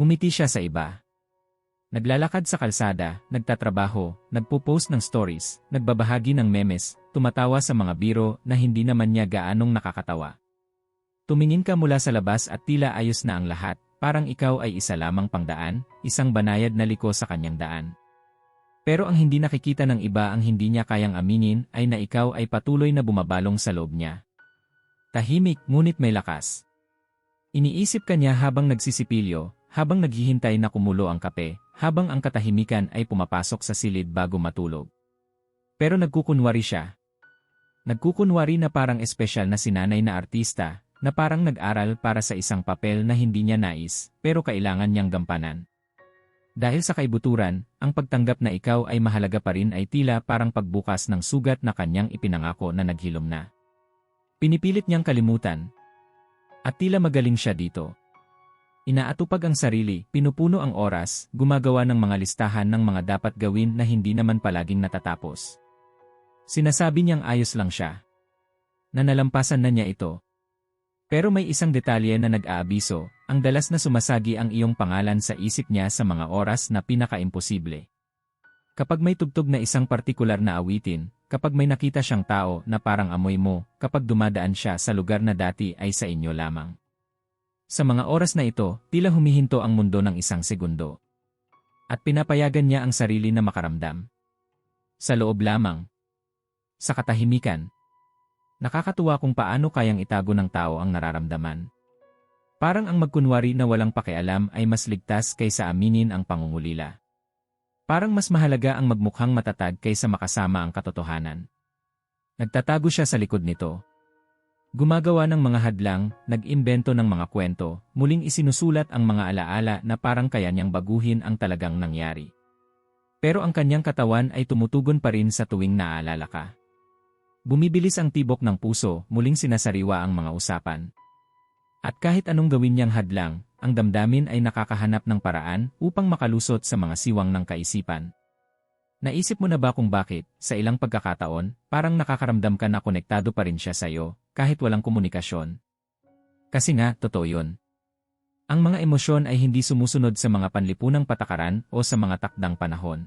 Umiti siya sa iba. Naglalakad sa kalsada, nagtatrabaho, nagpo-post ng stories, nagbabahagi ng memes, tumatawa sa mga biro na hindi naman niya gaanong nakakatawa. Tumingin ka mula sa labas at tila ayos na ang lahat, parang ikaw ay isa lamang pangdaan, isang banayad na liko sa kanyang daan. Pero ang hindi nakikita ng iba ang hindi niya kayang aminin ay na ikaw ay patuloy na bumabalong sa loob niya. Tahimik ngunit may lakas. Iniisip ka niya habang nagsisipilyo, habang naghihintay na kumulo ang kape, habang ang katahimikan ay pumapasok sa silid bago matulog. Pero nagkukunwari siya. Nagkukunwari na parang espesyal na sinanay na artista, na parang nag-aral para sa isang papel na hindi niya nais, pero kailangan niyang gampanan. Dahil sa kaibuturan, ang pagtanggap na ikaw ay mahalaga pa rin ay tila parang pagbukas ng sugat na kanyang ipinangako na naghilom na. Pinipilit niyang kalimutan. At tila magaling siya dito. Inaatupag ang sarili, pinupuno ang oras, gumagawa ng mga listahan ng mga dapat gawin na hindi naman palaging natatapos. Sinasabi niyang ayos lang siya. Na nalampasan na niya ito. Pero may isang detalye na nag-aabiso, ang dalas na sumasagi ang iyong pangalan sa isip niya sa mga oras na pinaka-imposible. Kapag may tugtog na isang partikular na awitin, kapag may nakita siyang tao na parang amoy mo, kapag dumadaan siya sa lugar na dati ay sa inyo lamang. Sa mga oras na ito, tila humihinto ang mundo ng isang segundo. At pinapayagan niya ang sarili na makaramdam. Sa loob lamang. Sa katahimikan. Nakakatuwa kung paano kayang itago ng tao ang nararamdaman. Parang ang magkunwari na walang pakialam ay mas ligtas kaysa aminin ang pangungulila. Parang mas mahalaga ang magmukhang matatag kaysa makasama ang katotohanan. Nagtatago siya sa likod nito, Gumagawa ng mga hadlang, nag-imbento ng mga kwento, muling isinusulat ang mga alaala na parang kaya niyang baguhin ang talagang nangyari. Pero ang kanyang katawan ay tumutugon pa rin sa tuwing naaalala ka. Bumibilis ang tibok ng puso, muling sinasariwa ang mga usapan. At kahit anong gawin niyang hadlang, ang damdamin ay nakakahanap ng paraan upang makalusot sa mga siwang ng kaisipan. Naisip mo na ba kung bakit, sa ilang pagkakataon, parang nakakaramdam ka na konektado pa rin siya sa'yo, kahit walang komunikasyon? Kasi nga, totoo yun. Ang mga emosyon ay hindi sumusunod sa mga panlipunang patakaran o sa mga takdang panahon.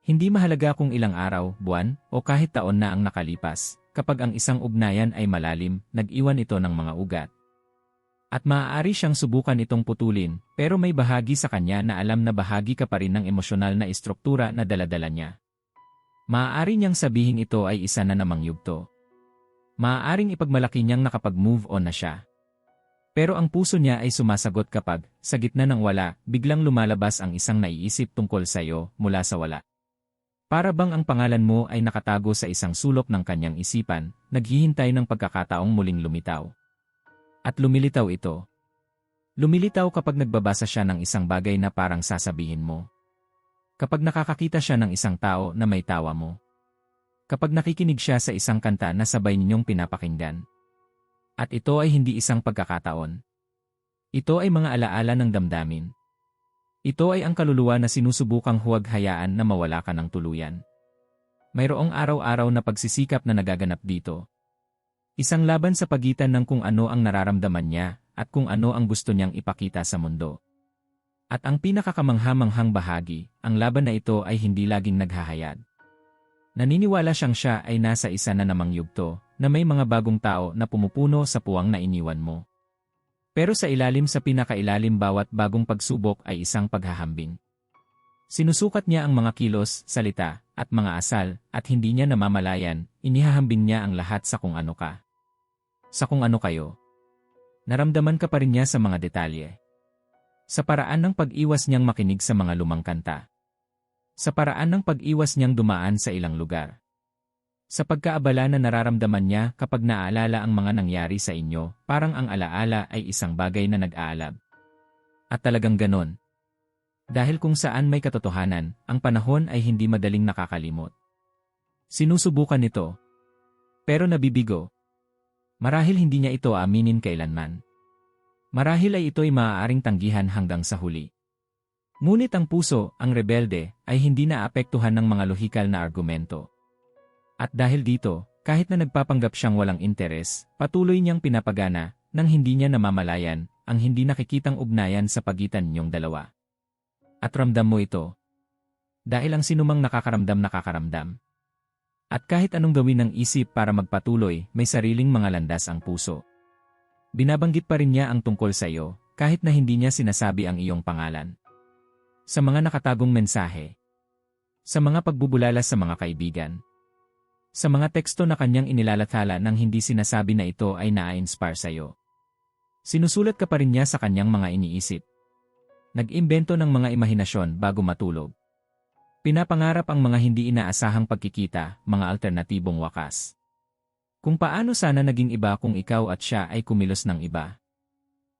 Hindi mahalaga kung ilang araw, buwan, o kahit taon na ang nakalipas, kapag ang isang ugnayan ay malalim, nag-iwan ito ng mga ugat. At maaari siyang subukan itong putulin, pero may bahagi sa kanya na alam na bahagi ka pa rin ng emosyonal na istruktura na daladala niya. Maaari niyang sabihin ito ay isa na namang yugto. Maaaring ipagmalaki niyang nakapag-move on na siya. Pero ang puso niya ay sumasagot kapag, sa gitna ng wala, biglang lumalabas ang isang naiisip tungkol sa iyo mula sa wala. Para bang ang pangalan mo ay nakatago sa isang sulok ng kanyang isipan, naghihintay ng pagkakataong muling lumitaw. At lumilitaw ito. Lumilitaw kapag nagbabasa siya ng isang bagay na parang sasabihin mo. Kapag nakakakita siya ng isang tao na may tawa mo. Kapag nakikinig siya sa isang kanta na sabay ninyong pinapakinggan. At ito ay hindi isang pagkakataon. Ito ay mga alaala ng damdamin. Ito ay ang kaluluwa na sinusubukang huwag hayaan na mawala ka ng tuluyan. Mayroong araw-araw na pagsisikap na nagaganap dito, Isang laban sa pagitan ng kung ano ang nararamdaman niya at kung ano ang gusto niyang ipakita sa mundo. At ang pinakakamanghamanghang bahagi, ang laban na ito ay hindi laging naghahayad. Naniniwala siyang siya ay nasa isa na namang yugto, na may mga bagong tao na pumupuno sa puwang na iniwan mo. Pero sa ilalim sa pinakailalim bawat bagong pagsubok ay isang paghahambing. Sinusukat niya ang mga kilos, salita, at mga asal, at hindi niya namamalayan, inihahambing niya ang lahat sa kung ano ka sa kung ano kayo. Naramdaman ka pa rin niya sa mga detalye. Sa paraan ng pag-iwas niyang makinig sa mga lumang kanta. Sa paraan ng pag-iwas niyang dumaan sa ilang lugar. Sa pagkaabala na nararamdaman niya kapag naaalala ang mga nangyari sa inyo, parang ang alaala ay isang bagay na nag-aalab. At talagang ganon. Dahil kung saan may katotohanan, ang panahon ay hindi madaling nakakalimot. Sinusubukan nito. Pero nabibigo, Marahil hindi niya ito aminin kailanman. Marahil ay ito'y maaaring tanggihan hanggang sa huli. Ngunit ang puso, ang rebelde, ay hindi naapektuhan ng mga lohikal na argumento. At dahil dito, kahit na nagpapanggap siyang walang interes, patuloy niyang pinapagana, nang hindi niya namamalayan, ang hindi nakikitang ugnayan sa pagitan ninyong dalawa. At ramdam mo ito. Dahil ang sinumang nakakaramdam nakakaramdam. At kahit anong gawin ng isip para magpatuloy, may sariling mga landas ang puso. Binabanggit pa rin niya ang tungkol sa iyo, kahit na hindi niya sinasabi ang iyong pangalan. Sa mga nakatagong mensahe. Sa mga pagbubulala sa mga kaibigan. Sa mga teksto na kanyang inilalathala nang hindi sinasabi na ito ay naa-inspire sa iyo. Sinusulat ka pa rin niya sa kanyang mga iniisip. Nag-imbento ng mga imahinasyon bago matulog. Pinapangarap ang mga hindi inaasahang pagkikita, mga alternatibong wakas. Kung paano sana naging iba kung ikaw at siya ay kumilos ng iba.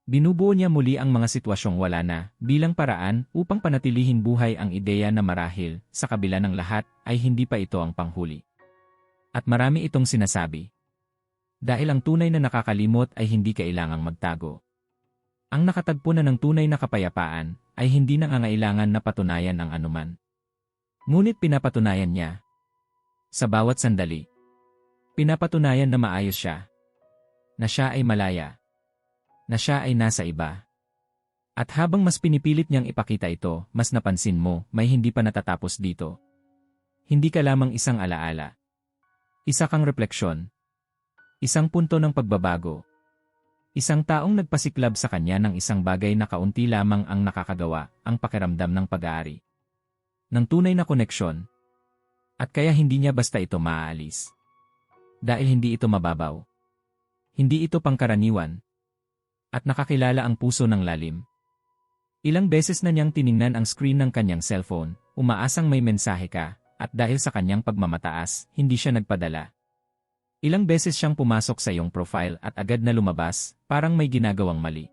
Binubuo niya muli ang mga sitwasyong wala na bilang paraan upang panatilihin buhay ang ideya na marahil, sa kabila ng lahat, ay hindi pa ito ang panghuli. At marami itong sinasabi. Dahil ang tunay na nakakalimot ay hindi kailangang magtago. Ang nakatagpo na ng tunay na kapayapaan ay hindi nangangailangan na patunayan ang anuman. Ngunit pinapatunayan niya. Sa bawat sandali. Pinapatunayan na maayos siya. Na siya ay malaya. Na siya ay nasa iba. At habang mas pinipilit niyang ipakita ito, mas napansin mo, may hindi pa natatapos dito. Hindi ka lamang isang alaala. Isa kang refleksyon. Isang punto ng pagbabago. Isang taong nagpasiklab sa kanya ng isang bagay na kaunti lamang ang nakakagawa, ang pakiramdam ng pag-aari ng tunay na koneksyon. At kaya hindi niya basta ito maaalis. Dahil hindi ito mababaw. Hindi ito pangkaraniwan. At nakakilala ang puso ng lalim. Ilang beses na niyang tiningnan ang screen ng kanyang cellphone, umaasang may mensahe ka, at dahil sa kanyang pagmamataas, hindi siya nagpadala. Ilang beses siyang pumasok sa iyong profile at agad na lumabas, parang may ginagawang mali.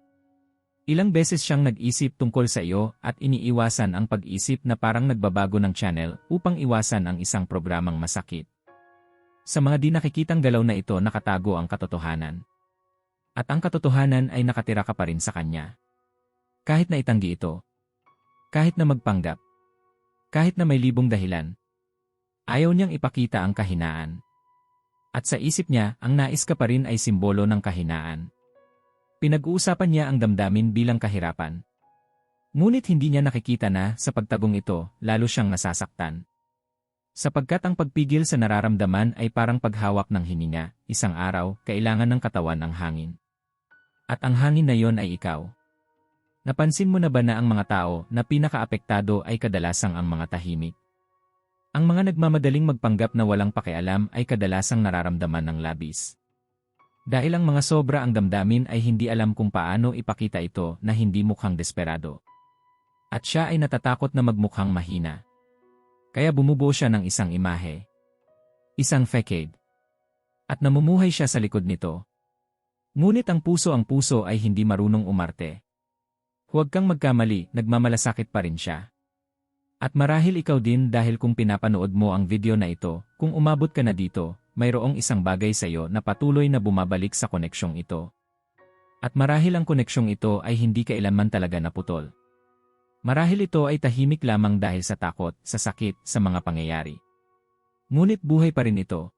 Ilang beses siyang nag-isip tungkol sa iyo at iniiwasan ang pag-isip na parang nagbabago ng channel upang iwasan ang isang programang masakit. Sa mga di nakikitang galaw na ito nakatago ang katotohanan. At ang katotohanan ay nakatira ka pa rin sa kanya. Kahit na itanggi ito. Kahit na magpanggap. Kahit na may libong dahilan. Ayaw niyang ipakita ang kahinaan. At sa isip niya, ang nais ka pa rin ay simbolo ng kahinaan. Pinag-uusapan niya ang damdamin bilang kahirapan. Ngunit hindi niya nakikita na, sa pagtagong ito, lalo siyang nasasaktan. Sapagkat ang pagpigil sa nararamdaman ay parang paghawak ng hininga, isang araw, kailangan ng katawan ang hangin. At ang hangin na yon ay ikaw. Napansin mo na ba na ang mga tao na pinakaapektado ay kadalasang ang mga tahimik? Ang mga nagmamadaling magpanggap na walang pakialam ay kadalasang nararamdaman ng labis. Dahil ang mga sobra ang damdamin ay hindi alam kung paano ipakita ito na hindi mukhang desperado. At siya ay natatakot na magmukhang mahina. Kaya bumubuo siya ng isang imahe. Isang facade. At namumuhay siya sa likod nito. Ngunit ang puso ang puso ay hindi marunong umarte. Huwag kang magkamali, nagmamalasakit pa rin siya. At marahil ikaw din dahil kung pinapanood mo ang video na ito, kung umabot ka na dito, mayroong isang bagay sa iyo na patuloy na bumabalik sa koneksyong ito. At marahil ang koneksyong ito ay hindi kailanman talaga naputol. Marahil ito ay tahimik lamang dahil sa takot, sa sakit, sa mga pangyayari. Ngunit buhay pa rin ito.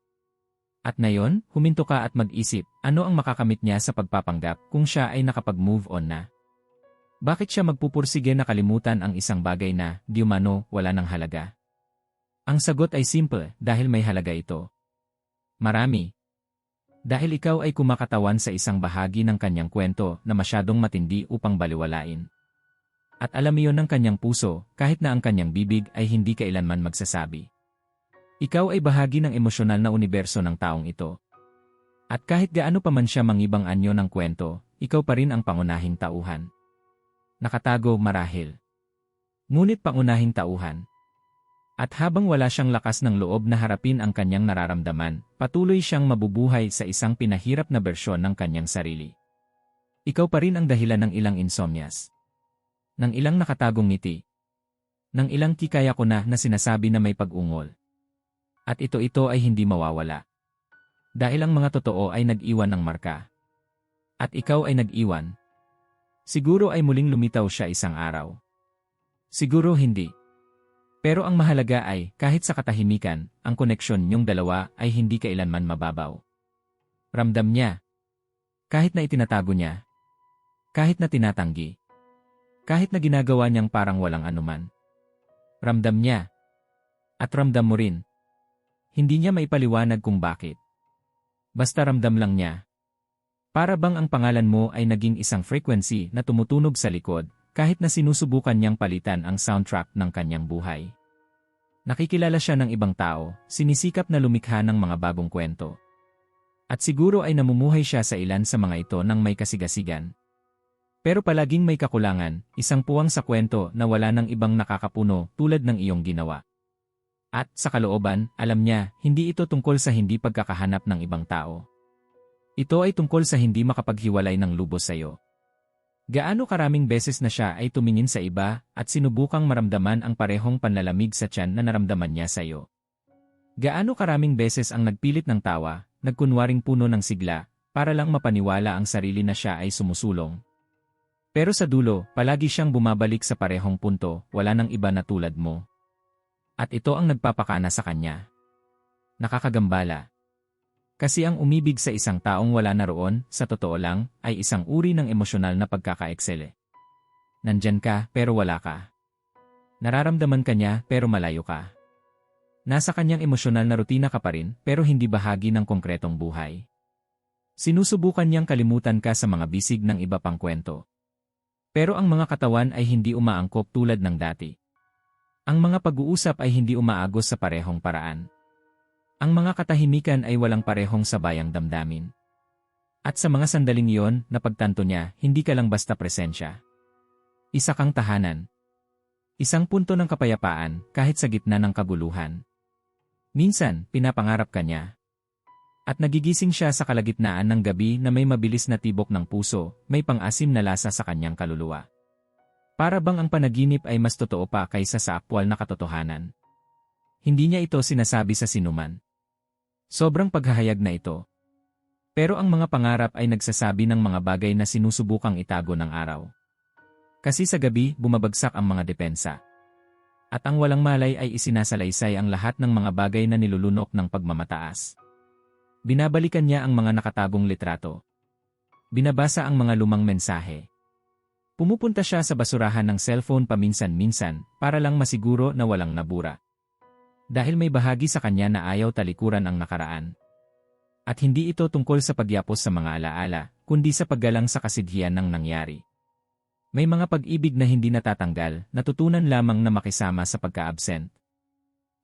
At ngayon, huminto ka at mag-isip, ano ang makakamit niya sa pagpapanggap kung siya ay nakapag-move on na. Bakit siya magpupursige na kalimutan ang isang bagay na, di umano, wala ng halaga? Ang sagot ay simple, dahil may halaga ito. Marami. Dahil ikaw ay kumakatawan sa isang bahagi ng kanyang kwento na masyadong matindi upang baliwalain. At alam iyon ng kanyang puso, kahit na ang kanyang bibig ay hindi kailanman magsasabi. Ikaw ay bahagi ng emosyonal na universo ng taong ito. At kahit gaano pa man siya mangibang anyo ng kwento, ikaw pa rin ang pangunahing tauhan. Nakatago marahil. Ngunit pangunahing tauhan. At habang wala siyang lakas ng loob na harapin ang kanyang nararamdaman, patuloy siyang mabubuhay sa isang pinahirap na bersyon ng kanyang sarili. Ikaw pa rin ang dahilan ng ilang insomnias. Ng ilang nakatagong ngiti. Ng ilang kikaya ko na na sinasabi na may pag-ungol. At ito-ito ay hindi mawawala. Dahil ang mga totoo ay nag-iwan ng marka. At ikaw ay nag-iwan. Siguro ay muling lumitaw siya isang araw. Siguro hindi. Pero ang mahalaga ay, kahit sa katahimikan, ang koneksyon niyong dalawa ay hindi kailanman mababaw. Ramdam niya. Kahit na itinatago niya. Kahit na tinatanggi. Kahit na ginagawa niyang parang walang anuman. Ramdam niya. At ramdam mo rin. Hindi niya maipaliwanag kung bakit. Basta ramdam lang niya. Para bang ang pangalan mo ay naging isang frequency na tumutunog sa likod, kahit na sinusubukan niyang palitan ang soundtrack ng kanyang buhay. Nakikilala siya ng ibang tao, sinisikap na lumikha ng mga bagong kwento. At siguro ay namumuhay siya sa ilan sa mga ito ng may kasigasigan. Pero palaging may kakulangan, isang puwang sa kwento na wala ng ibang nakakapuno tulad ng iyong ginawa. At sa kalooban, alam niya, hindi ito tungkol sa hindi pagkakahanap ng ibang tao. Ito ay tungkol sa hindi makapaghiwalay ng lubos sa iyo. Gaano karaming beses na siya ay tumingin sa iba at sinubukang maramdaman ang parehong panlalamig sa tiyan na naramdaman niya sa iyo. Gaano karaming beses ang nagpilit ng tawa, nagkunwaring puno ng sigla, para lang mapaniwala ang sarili na siya ay sumusulong. Pero sa dulo, palagi siyang bumabalik sa parehong punto, wala nang iba na tulad mo. At ito ang nagpapakana sa kanya. Nakakagambala. Kasi ang umibig sa isang taong wala na roon, sa totoo lang, ay isang uri ng emosyonal na pagkaka-eksele. Nandyan ka, pero wala ka. Nararamdaman ka niya, pero malayo ka. Nasa kanyang emosyonal na rutina ka pa rin, pero hindi bahagi ng konkretong buhay. Sinusubukan niyang kalimutan ka sa mga bisig ng iba pang kwento. Pero ang mga katawan ay hindi umaangkop tulad ng dati. Ang mga pag-uusap ay hindi umaagos sa parehong paraan. Ang mga katahimikan ay walang parehong sabayang damdamin. At sa mga sandaling iyon, napagtanto niya, hindi ka lang basta presensya. Isa kang tahanan. Isang punto ng kapayapaan, kahit sa gitna ng kaguluhan. Minsan, pinapangarap ka niya. At nagigising siya sa kalagitnaan ng gabi na may mabilis na tibok ng puso, may pang-asim na lasa sa kanyang kaluluwa. Para bang ang panaginip ay mas totoo pa kaysa sa aktwal na katotohanan. Hindi niya ito sinasabi sa sinuman. Sobrang paghahayag na ito. Pero ang mga pangarap ay nagsasabi ng mga bagay na sinusubukang itago ng araw. Kasi sa gabi, bumabagsak ang mga depensa. At ang walang malay ay isinasalaysay ang lahat ng mga bagay na nilulunok ng pagmamataas. Binabalikan niya ang mga nakatagong litrato. Binabasa ang mga lumang mensahe. Pumupunta siya sa basurahan ng cellphone paminsan-minsan para lang masiguro na walang nabura. Dahil may bahagi sa kanya na ayaw talikuran ang nakaraan. At hindi ito tungkol sa pagyapos sa mga alaala, kundi sa paggalang sa kasidhiyan ng nangyari. May mga pag-ibig na hindi natatanggal, natutunan lamang na makisama sa pagka-absent.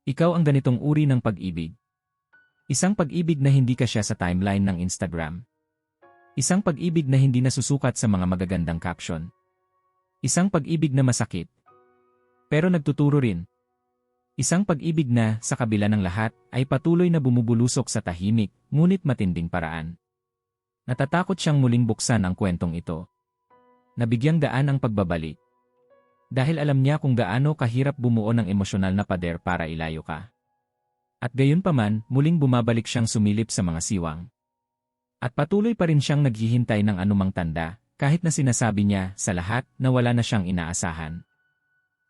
Ikaw ang ganitong uri ng pag-ibig. Isang pag-ibig na hindi ka siya sa timeline ng Instagram. Isang pag-ibig na hindi nasusukat sa mga magagandang caption. Isang pag-ibig na masakit. Pero nagtuturo rin, Isang pag-ibig na, sa kabila ng lahat, ay patuloy na bumubulusok sa tahimik, ngunit matinding paraan. Natatakot siyang muling buksan ang kwentong ito. Nabigyang daan ang pagbabalik. Dahil alam niya kung gaano kahirap bumuo ng emosyonal na pader para ilayo ka. At gayon paman, muling bumabalik siyang sumilip sa mga siwang. At patuloy pa rin siyang naghihintay ng anumang tanda, kahit na sinasabi niya, sa lahat, na wala na siyang inaasahan.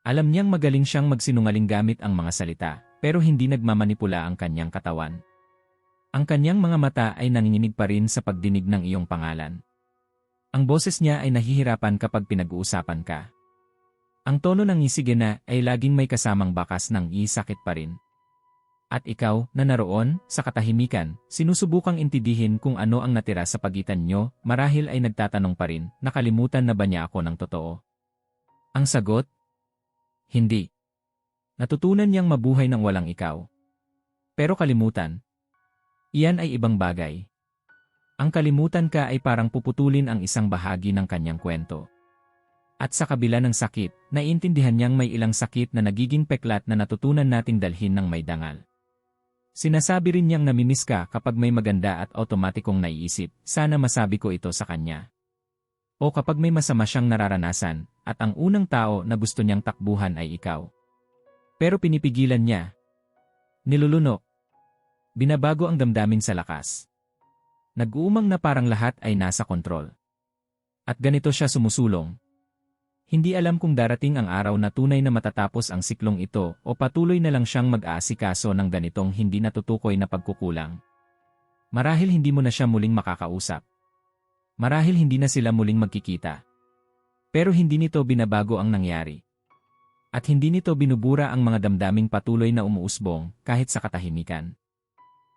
Alam niyang magaling siyang magsinungaling gamit ang mga salita, pero hindi nagmamanipula ang kanyang katawan. Ang kanyang mga mata ay nanginginig pa rin sa pagdinig ng iyong pangalan. Ang boses niya ay nahihirapan kapag pinag-uusapan ka. Ang tono ng isige na ay laging may kasamang bakas ng isakit pa rin. At ikaw, na naroon, sa katahimikan, sinusubukang intidihin kung ano ang natira sa pagitan nyo, marahil ay nagtatanong pa rin, nakalimutan na ba niya ako ng totoo? Ang sagot, hindi. Natutunan niyang mabuhay ng walang ikaw. Pero kalimutan. Iyan ay ibang bagay. Ang kalimutan ka ay parang puputulin ang isang bahagi ng kanyang kwento. At sa kabila ng sakit, naiintindihan niyang may ilang sakit na nagiging peklat na natutunan nating dalhin ng may dangal. Sinasabi rin niyang namimiss ka kapag may maganda at automatikong naiisip, sana masabi ko ito sa kanya. O kapag may masama siyang nararanasan, at ang unang tao na gusto niyang takbuhan ay ikaw. Pero pinipigilan niya. Nilulunok. Binabago ang damdamin sa lakas. Nag-uumang na parang lahat ay nasa kontrol. At ganito siya sumusulong. Hindi alam kung darating ang araw na tunay na matatapos ang siklong ito o patuloy na lang siyang mag-aasikaso ng ganitong hindi natutukoy na pagkukulang. Marahil hindi mo na siya muling makakausap. Marahil hindi na sila muling magkikita. Pero hindi nito binabago ang nangyari. At hindi nito binubura ang mga damdaming patuloy na umuusbong kahit sa katahimikan.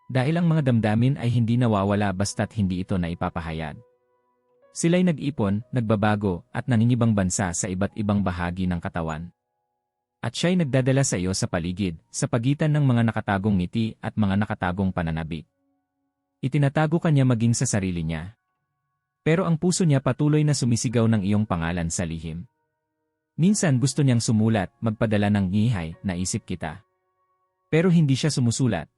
Dahil ang mga damdamin ay hindi nawawala basta't hindi ito na ipapahayag. Sila'y nag-ipon, nagbabago, at naningibang bansa sa iba't ibang bahagi ng katawan. At siya'y nagdadala sa iyo sa paligid, sa pagitan ng mga nakatagong ngiti at mga nakatagong pananabik. Itinatago kanya maging sa sarili niya. Pero ang puso niya patuloy na sumisigaw ng iyong pangalan sa lihim. Minsan gusto niyang sumulat, magpadala ng ngihay, naisip kita. Pero hindi siya sumusulat.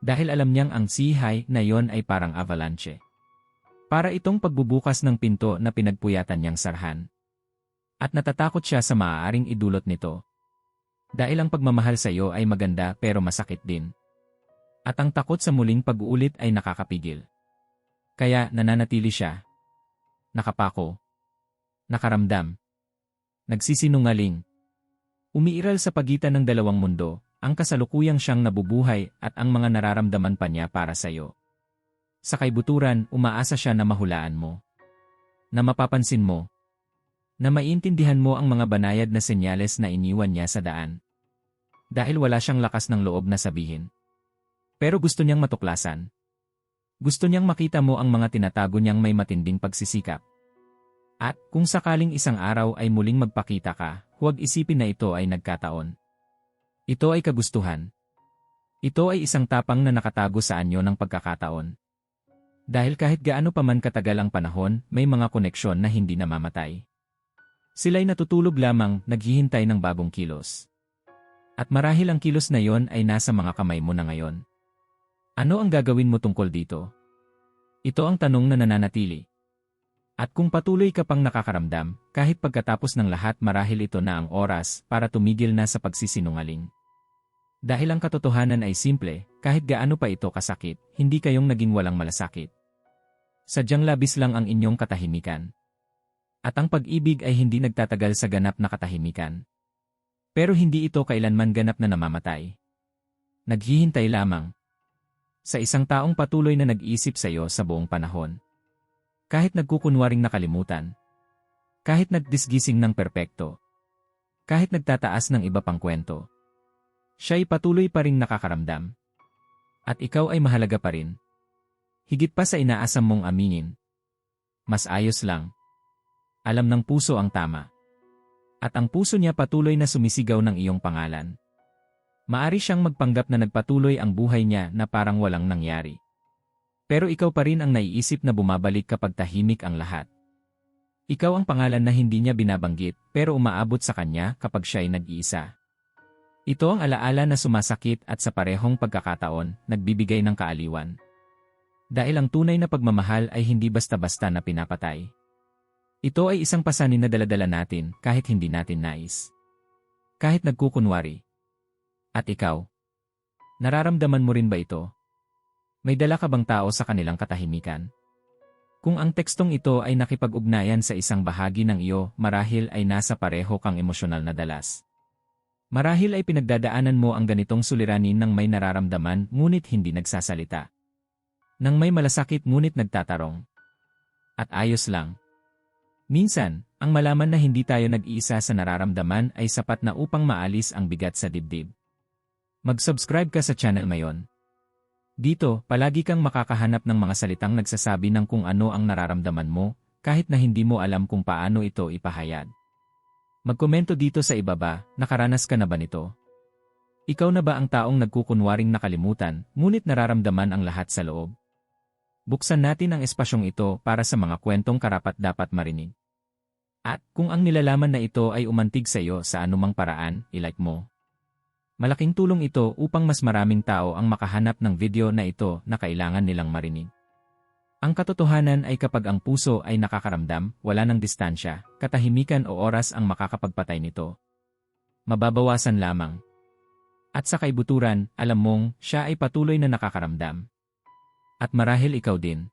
Dahil alam niyang ang sihay na yon ay parang avalanche. Para itong pagbubukas ng pinto na pinagpuyatan niyang sarhan. At natatakot siya sa maaaring idulot nito. Dahil ang pagmamahal sa iyo ay maganda pero masakit din. At ang takot sa muling pag-uulit ay nakakapigil. Kaya nananatili siya. Nakapako. Nakaramdam. Nagsisinungaling. Umiiral sa pagitan ng dalawang mundo, ang kasalukuyang siyang nabubuhay at ang mga nararamdaman pa niya para sa iyo. Sa kaibuturan, umaasa siya na mahulaan mo. Na mapapansin mo. Na maintindihan mo ang mga banayad na senyales na iniwan niya sa daan. Dahil wala siyang lakas ng loob na sabihin. Pero gusto niyang matuklasan. Gusto niyang makita mo ang mga tinatago niyang may matinding pagsisikap. At kung sakaling isang araw ay muling magpakita ka, huwag isipin na ito ay nagkataon. Ito ay kagustuhan. Ito ay isang tapang na nakatago sa anyo ng pagkakataon. Dahil kahit gaano pa man katagal ang panahon, may mga koneksyon na hindi namamatay. Sila'y natutulog lamang, naghihintay ng bagong kilos. At marahil ang kilos na yon ay nasa mga kamay mo na ngayon. Ano ang gagawin mo tungkol dito? Ito ang tanong na nananatili. At kung patuloy ka pang nakakaramdam, kahit pagkatapos ng lahat marahil ito na ang oras para tumigil na sa pagsisinungaling. Dahil ang katotohanan ay simple, kahit gaano pa ito kasakit, hindi kayong naging walang malasakit. Sadyang labis lang ang inyong katahimikan. At ang pag-ibig ay hindi nagtatagal sa ganap na katahimikan. Pero hindi ito kailanman ganap na namamatay. Naghihintay lamang. Sa isang taong patuloy na nag-isip sa iyo sa buong panahon. Kahit nagkukunwaring nakalimutan. Kahit nagdisgising ng perpekto. Kahit nagtataas ng iba pang kwento. Siya'y patuloy pa rin nakakaramdam. At ikaw ay mahalaga pa rin. Higit pa sa inaasam mong aminin. Mas ayos lang. Alam ng puso ang tama. At ang puso niya patuloy na sumisigaw ng iyong pangalan. Maari siyang magpanggap na nagpatuloy ang buhay niya na parang walang nangyari. Pero ikaw pa rin ang naiisip na bumabalik kapag tahimik ang lahat. Ikaw ang pangalan na hindi niya binabanggit pero umaabot sa kanya kapag siya ay nag-iisa. Ito ang alaala na sumasakit at sa parehong pagkakataon, nagbibigay ng kaaliwan. Dahil ang tunay na pagmamahal ay hindi basta-basta na pinapatay. Ito ay isang pasanin na daladala natin kahit hindi natin nais. Kahit nagkukunwari. At ikaw? Nararamdaman mo rin ba ito? May dala ka bang tao sa kanilang katahimikan? Kung ang tekstong ito ay nakipag-ugnayan sa isang bahagi ng iyo, marahil ay nasa pareho kang emosyonal na dalas. Marahil ay pinagdadaanan mo ang ganitong suliranin ng may nararamdaman ngunit hindi nagsasalita. Nang may malasakit ngunit nagtatarong. At ayos lang. Minsan, ang malaman na hindi tayo nag-iisa sa nararamdaman ay sapat na upang maalis ang bigat sa dibdib. Mag-subscribe ka sa channel ngayon. Dito, palagi kang makakahanap ng mga salitang nagsasabi ng kung ano ang nararamdaman mo, kahit na hindi mo alam kung paano ito ipahayag. Magkomento dito sa ibaba, nakaranas ka na ba nito? Ikaw na ba ang taong nagkukunwaring nakalimutan, ngunit nararamdaman ang lahat sa loob? Buksan natin ang espasyong ito para sa mga kwentong karapat-dapat marinig. At kung ang nilalaman na ito ay umantig sa iyo sa anumang paraan, ilike mo. Malaking tulong ito upang mas maraming tao ang makahanap ng video na ito na kailangan nilang marinig. Ang katotohanan ay kapag ang puso ay nakakaramdam, wala ng distansya, katahimikan o oras ang makakapagpatay nito. Mababawasan lamang. At sa kaibuturan, alam mong siya ay patuloy na nakakaramdam. At marahil ikaw din.